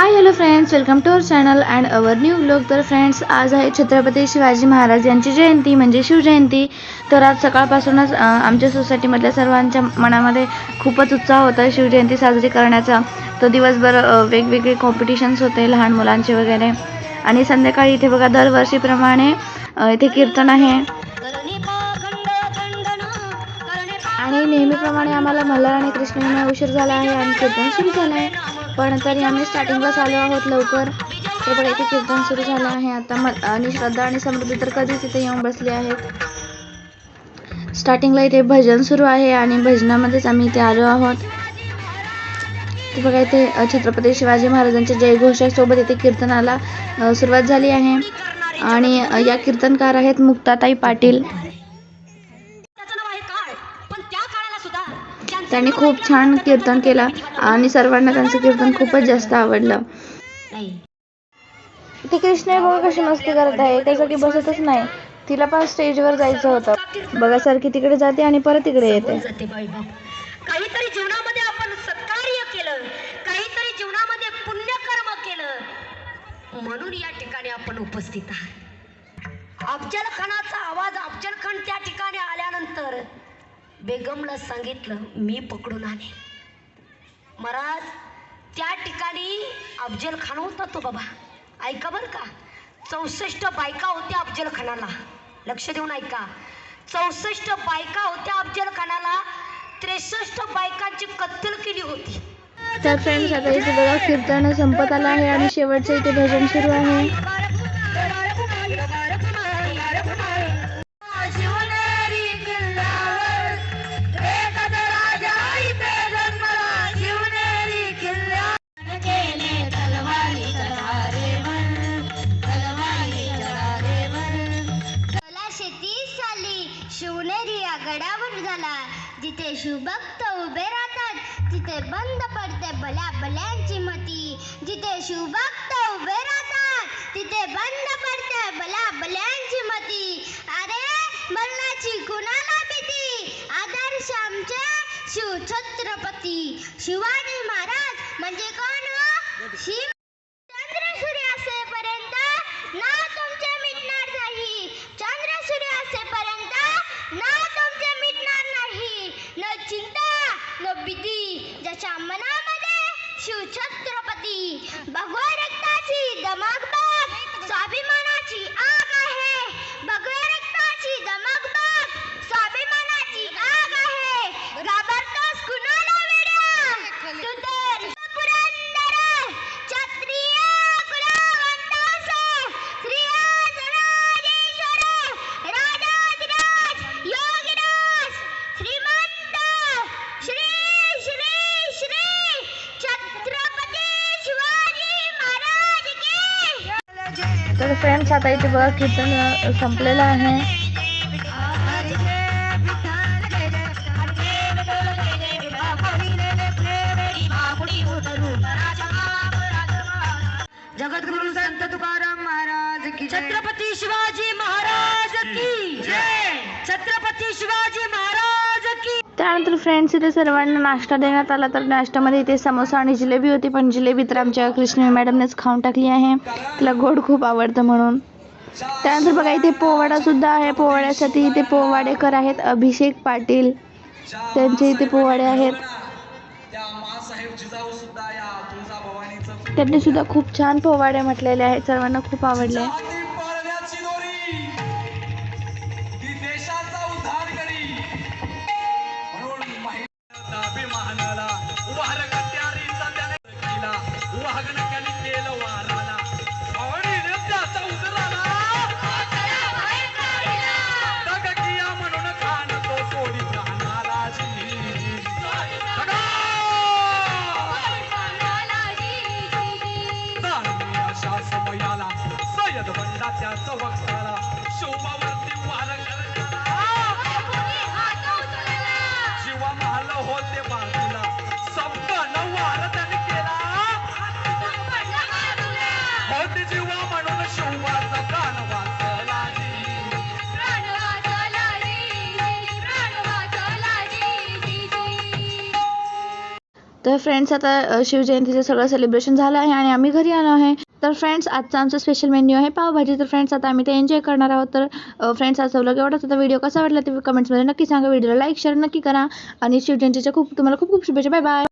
Hi hello friends welcome to our channel and our new blog तर friends आज आहे छत्रपती शिवाजी महाराज यांची जयंती म्हणजे शिवजयंती तर आज सकाळपासूनच आमच्या सोसायटीमधल्या सर्वांच्या मनामध्ये खूपच उत्साह होता शिवजयंती साजरी करण्याचा. तर दिवसभर वेगवेगळे कॉम्पिटिशन्स होते लहान मुलांचे वगैरे. आणि संध्याकाळी इथे बघा दरवर्षीप्रमाणे इथे कीर्तन आहे. आणि नेहमीप्रमाणे आम्हाला मल्हार आणि कृष्णविना उशीर झाला आहे आणि कीर्तन सुरू झालं आहे पण तरी आम्ही स्टार्टिंगलाच आलो आहोत लवकर. तर बघा इथे कीर्तन सुरू झालं आहे. आता म आणि श्रद्धा आणि समृद्धी तर कधीच इथे येऊन बसले आहेत. स्टार्टिंगला इथे भजन सुरू आहे आणि भजनामध्येच आम्ही इथे आलो आहोत. तर बघा इथे छत्रपती शिवाजी महाराजांच्या जयघोषासोबत इथे कीर्तनाला सुरुवात झाली आहे. आणि या कीर्तनकार आहेत मुक्ताताई पाटील. त्यांनी खूप छान कीर्तन केलं आणि सर्वांना त्यांचं कीर्तन खूपच जास्त आवडलं. नाही ती कृष्ण बघा कशी मस्ती करत आहे एका जागी बसतच नाही. तिला पण स्टेजवर जायचं होतं. बघा सारखी तिकडे जाते आणि परत तिकडे येते. काहीतरी जीवनामध्ये आपण सत्कार्य केलं काहीतरी जीवनामध्ये पुण्यकर्म केलं. म्हणून या ठिकाणी आपण उपस्थित आहात. अफजल खानाचा आवाज अफजल खान त्या ठिकाणी आल्यानंतर बेगमला सांगितलं मी पकडून आले महाराज त्या ठिकाणी अफजल खान होता तो बाबा. ऐका बरं का. चौसष्ट बायका होत्या अफजल खानाला लक्ष देऊन ऐका. चौसष्ट बायका होत्या अफजल खानाला त्रेसष्ट बायकांची कत्तल केली होती. तर फ्रेंड्स आता इथे बघा कीर्तन संपत आलं आहे आणि शेवटचं इथे भजन सुरू आहे. शिवनेरी या गडावर झाला. जिथे शिवभक्त उभे राहतात तिथे बंद पडते भल्या भल्यांची मती. जिथे शिवभक्त उभे राहतात तिथे बंद पडते भल्या भल्यांची मती. अरे मरणाची कुणाला भीती? आदर्श आमचे शिवछत्रपती. शिवाजी महाराज म्हणजे कोण? हो? शिव तर फ्रेंड्स आता इथे बघा कीर्तन संपलेलं आहे. जगद्गुरु संत तुकाराम महाराज की छत्रपती शिवाजी महाराज की जय छत्रपती शिवाजी महाराज की त्यानंतर फ्रेंड्स इथे सर्वांना नाश्ता देण्यात आला. तर नाश्त्यामध्ये इथे समोसा आणि जिलेबी होती पण जिलेबी तर आमच्या कृष्ण मॅडमनेच खाऊन टाकली आहे. तिला गोड खूप आवडतं म्हणून. त्यानंतर बघा इथे पोवाडासुद्धा आहे. पोवाड्यासाठी इथे पोवाडेकर आहेत अभिषेक पाटील. त्यांचे इथे पोवाडे आहेत. त्यांनी सुद्धा खूप छान पोवाडे म्हटलेले आहेत सर्वांना खूप आवडले. सय्यद बंडा त्याचं वक्ताला शोभावरती वार जीवा महाल होते बाजूला. संपन्न वार त्याने केला. होते जीवा म्हणून शिवाचा प्राण वाचला तर फ्रेंड्स आता शिवजयंतीचं सगळं सेलिब्रेशन झालं आहे आणि आम्ही घरी आलो आहे. तर फ्रेंड्स आजचा आमचा स्पेशल मेन्यू आहे पावभाजी. तर फ्रेंड्स आता आम्ही ते एन्जॉय करणार आहोत. तर फ्रेंड्स आज व्लॉग एवढाच होता. व्हिडिओ कसा वाटला ते कमेंट्समध्ये नक्की सांगा. व्हिडिओला लाईक शेअर नक्की करा. आणि शिवजयंतीच्या खूप तुम्हाला खूप खूप शुभेच्छा. Bye bye